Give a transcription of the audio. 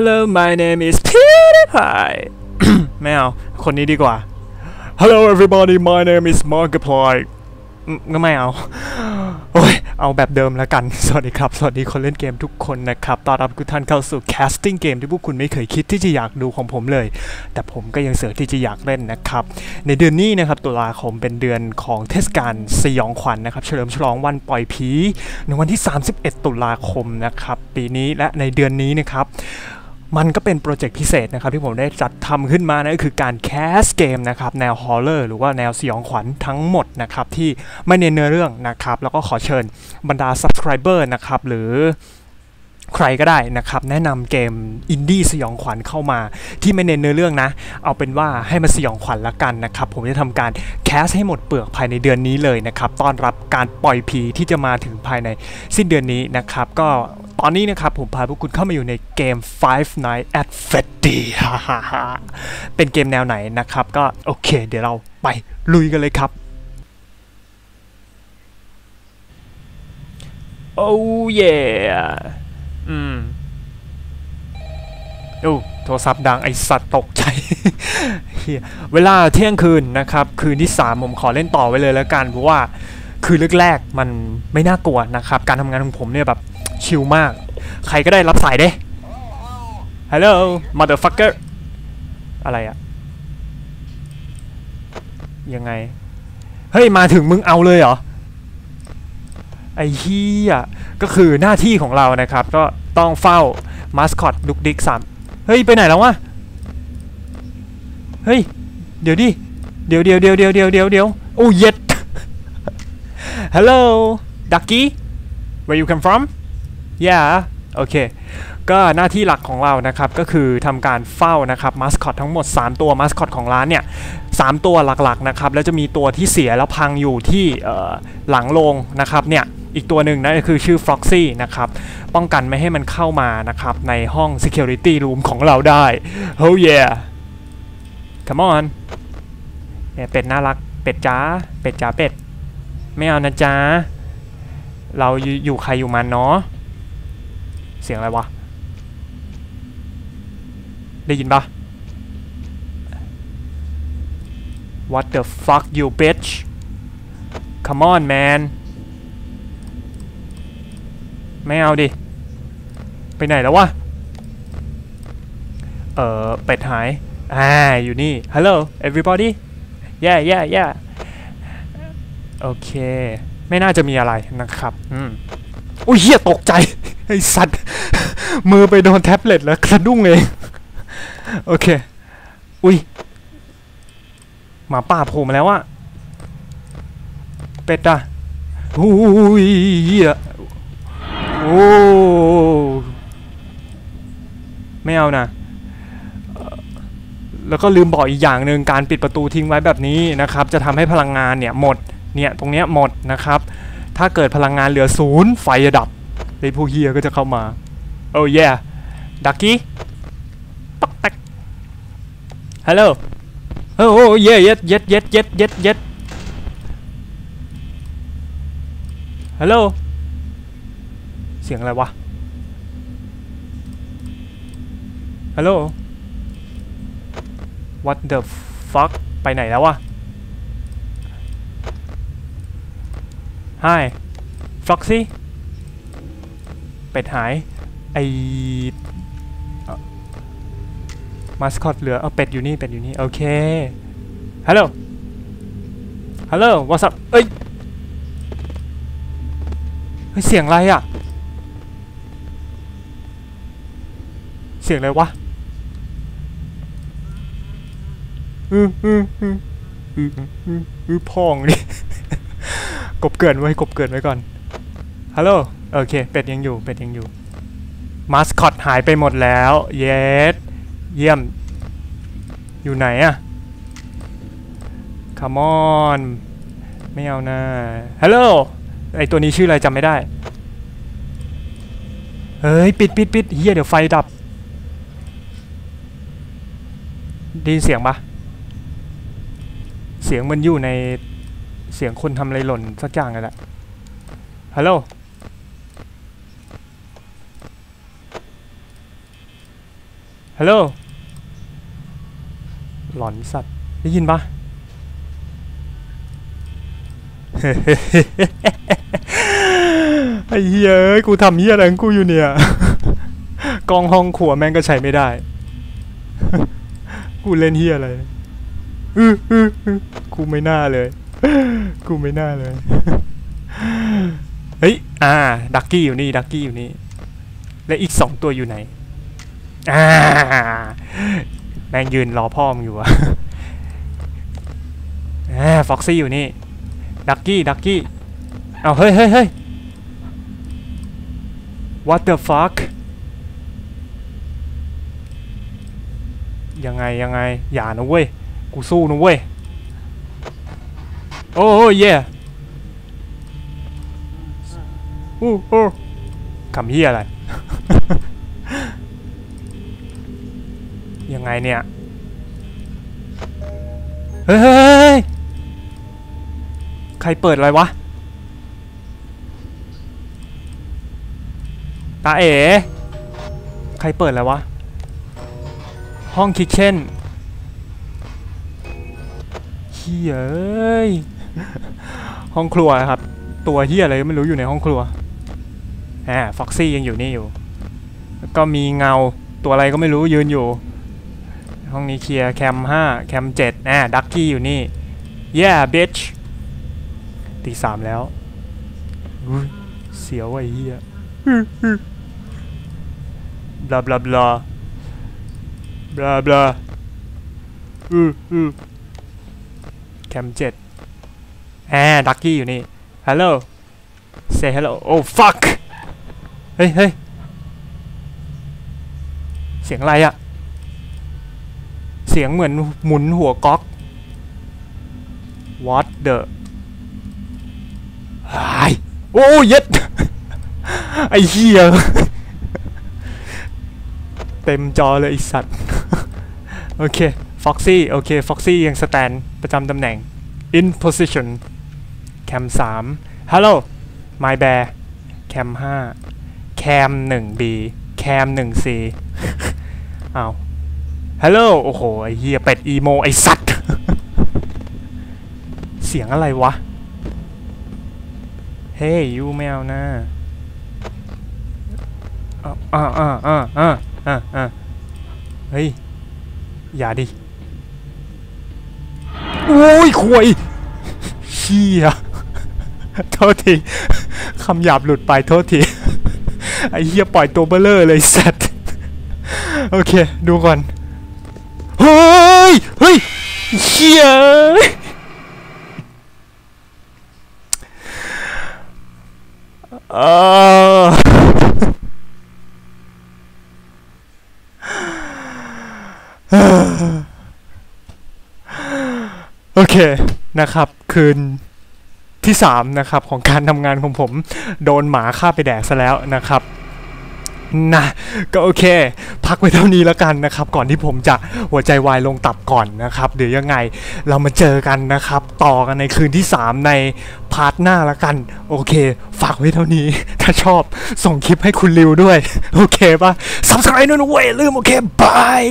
Hello my name is PewDiePie ไม่เอา คนนี้ดีกว่า Hello everybody my name is Markiplier ก็ไม่เอา โอ้ย เอาแบบเดิมแล้วกัน สวัสดีครับ สวัสดีคนเล่นเกมทุกคนนะครับ ต้อนรับทุกท่านเข้าสู่ casting เกมที่พวกคุณไม่เคยคิดที่จะอยากดูของผมเลย แต่ผมก็ยังเสือที่จะอยากเล่นนะครับ ในเดือนนี้นะครับตุลาคมเป็นเดือนของเทศกาลสยองขวัญนะครับ เฉลิมฉลองวันปล่อยผี ในวันที่ 31 ตุลาคมนะครับ ปีนี้และในเดือนนี้นะครับ มันก็เป็นโปรเจกต์พิเศษนะครับที่ผมได้จัดทำขึ้นมานะก็คือการแคสเกมนะครับแนวฮอลเลอร์หรือว่าแนวสยองขวัญทั้งหมดนะครับที่ไม่เน้นเนื้อเรื่องนะครับแล้วก็ขอเชิญบรรดา subscriber นะครับหรือ ใครก็ได้นะครับ แนะนำเกมอินดี้สยองขวัญเข้ามาที่ไม่เน้นเนื้อเรื่องนะ เอาเป็นว่าให้มันสยองขวัญละกันนะครับ ผมจะทำการแคสให้หมดเปลือกภายในเดือนนี้เลยนะครับต้อนรับการปล่อยผีที่จะมาถึงภายในสิ้นเดือนนี้นะครับ ก็ตอนนี้นะครับผมพาพวกคุณเข้ามาอยู่ในเกม Five Nights at Freddy ฮ่าฮ่าฮ่าเป็นเกมแนวไหนนะครับ ก็โอเค เดี๋ยวเราไปลุยกันเลยครับโอ้เย่ อืมโอ้โทรศัพท์ดังไอสัตว์ตกใจเฮียเวลาเที่ยงคืนนะครับ คืนที่ 3 ผมขอเล่นต่อไว้เลยแล้วกัน เพราะว่าคืนแรกๆมันไม่น่ากลัวนะครับ การทำงานของผมเนี่ยแบบชิลมาก ใครก็ได้รับสายเด้ Hello motherfucker อะไรอะยังไง เฮ้ย มาถึงมึงเอาเลยเหรอ ไอ้เฮียก็คือหน้าที่ของเรานะครับ ก็ต้องเฝ้ามาสคอตดุกดิกสามเฮ้ย ไปไหนแล้ววะ เฮ้ย เดี๋ยวดิ เดี๋ยวเดี๋ยวเดี๋ยวเดี๋ยวเดี๋ยวเดี๋ยวเดี๋ยวโอ้เย็ด Hello Ducky where you come from yeah โอเค ก็หน้าที่หลักของเรานะครับ ก็คือทำการเฝ้านะครับมาสคอตทั้งหมด 3 ตัวมาสคอตของร้านเนี่ยสามตัวหลักๆนะครับ แล้วจะมีตัวที่เสียแล้วพังอยู่ที่หลังโรงนะครับเนี่ยอีกตัวหนึ่งนั่นก็คือชื่อ Froxy นะครับ ป้องกันไม่ให้มันเข้ามานะครับ ในห้อง Security Room ของเราได้ Oh yeah come on เนี่ยเป็ดน่ารัก เป็ดจ้า เป็ดจ้าเป็ด ไม่เอานะจ๊ะเราอยู่อยู่ใครอยู่มันเนาะ เสียงอะไรวะ ได้ยินปะ What the fuck you bitch Come on man ไม่เอาดิ ไปไหนแล้ววะ เออเป็ดหาย อ่า อยู่นี่ Hello everybody yeah yeah yeah โอเค ไม่น่าจะมีอะไรนะครับ อืมอุ้ยเหี้ยตกใจ ไอ้สัตว์ มือไปโดนแท็บเล็ตแล้วกระดุ้งเอง โอเค อุ้ยหมาป่าโผล่มาแล้วอะเป็ดอะอุ้ยเหี้ย โอ้ไม่เอานะแล้วก็ลืมบอกอีกอย่างหนึ่งการปิดประตูทิ้งไว้แบบนี้นะครับ จะทำให้พลังงานเนี่ยหมดเนี่ยตรงเนี้ยหมดนะครับ ถ้าเกิดพลังงานเหลือศูนย์ไฟจะดับไอ้พวกเฮียก็จะเข้ามาโอ้ยดักกี้ตอกแตกฮัลโหลโอ้โอ้เย่เย็ดเย็ดเย็ดเย็ดเย็ดเย็ดฮัลโหล สียงอะไรวะ ฮัลโหล what the fuck ไปไหนแล้ววะ Hi Foxy เป็ดหาย ไอมาสคอตเหลือ เอาเป็ดอยู่นี่ เป็ดอยู่นี่ โอเค ฮัลโหล ฮัลโหล what's up เอ้ย เฮ้ย เสียงอะไรอะ สียงอะไรวะอืออืออืออืออืออือพองดิกบเกินไว้กบเกินไว้ก่อนฮัลโหลโอเค เป็ดยังอยู่เป็ดยังอยู่มาสคอตหายไปหมดแล้วเยสเยี่ยม อยู่ไหนอะค m มอนไม่เอานะฮัลโหลไอตัวนี้ชื่ออะไรจำไม่ได้ เฮ้ย ปิดปิดปิดเฮียเดี๋ยวไฟดับ ได้ยินเสียงปะเสียงมันอยู่ในเสียงคนทำอะไรหล่นสักอย่างเลยแหละฮัลโหลฮัลโหลหลอนสัตว์ได้ยินปะไอ้เหี้ยอ้ยกูทำเหี้ยอะไรกูอยู่เนี่ย กองห้องครัวแม่งก็ใช้ไม่ได้ กูเล่นเหี้ยอะไรอื้ออเออื้อกูไม่น่าเลย กูไม่น่าเลย เฮ้ย อ่า ดักกี้อยู่นี่ ดักกี้อยู่นี่ และอีกสองตัวอยู่ไหน อ่า แม่งยืนรอพ่อมึงอยู่อะอ่า ฟ็อกซี่อยู่นี่ ดักกี้ ดักกี้ เอาเฮ้ยเฮ้ยเฮ้ย what the fuck ยังไงยังไง อย่านะเว้ย กูสู้นะเว้ย โอ้โอ้เย่อู้โอ้คำเฮียอะไร ยังไงเนี่ยเฮ้ยเฮ้ยเฮ้ย ใครเปิดอะไรวะ ตาเอ๋ ใครเปิดอะไรวะ ห้องคิทเช่นเฮียเอ้ยห้องครัวครับ ตัวเฮียอะไรไม่รู้อยู่ในห้องครัวแหมฟ็อกซี่ยังอยู่นี่อยู่แล้วก็มีเงาตัวอะไรก็ไม่รู้ยืนอยู่ ห้องนี้เคลียร์แคมห้าแคมเจ็ดแหมดักกี้อยู่นี่ yeah bitch ตีสามแล้วเสียวไอ้เฮียบลาบลาบลา บลาบลาอืออือแคมเจ็ดแอบดักกี้อยู่นี่ ฮัลโหล say hello oh fuck เฮ้ยเฮ้ยเสียงอะไรอะเสียงเหมือนหมุนหัวก๊อก what the ไอ้โอ้เย็ดไอ้เหี้ย เต็มจอเลยไอสัตว์ โอเคฟ็อกซี่โอเคฟ็อกซี่ยังสแตนประจำตำแหน่ง in position แคม3 hello my bear แคม5แคม 1b แคม 1c อ้าว hello โอ้โห ไอเฮียเป็ดอีโม ไอสัตว์ เสียงอะไรวะ เฮ้ยยูไม่เอานะอ่าอ่าอ่าอ่าอ่าอ่าอ่าเฮ้ย อย่าดิโอ้ยควยเชี่ยโทษทีคำหยาบหลุดไปโทษทีไอ้เหี้ยปล่อยตัวเบลเลอร์เลยสัตว์โอเค ดูก่อนเฮ้ยเฮ้ยเชี่ยเออ โอเคนะครับ คืนที่ 3 นะครับ ของการทำงานของผม โดนหมาฆ่าไปแดกซะแล้วนะครับนะก็โอเค พักไว้เท่านี้แล้วกันนะครับ ก่อนที่ผมจะหัวใจวายลงตับก่อนนะครับ เดี๋ยวยังไงเรามาเจอกันนะครับ ต่อกันในคืนที่ 3 ในพาร์ทหน้าแล้วกัน โอเค ฝากไว้เท่านี้ ถ้าชอบส่งคลิปให้คุณริวด้วย โอเคปะ subscribe ด้วยนะเว้ยลืมโอเคบาย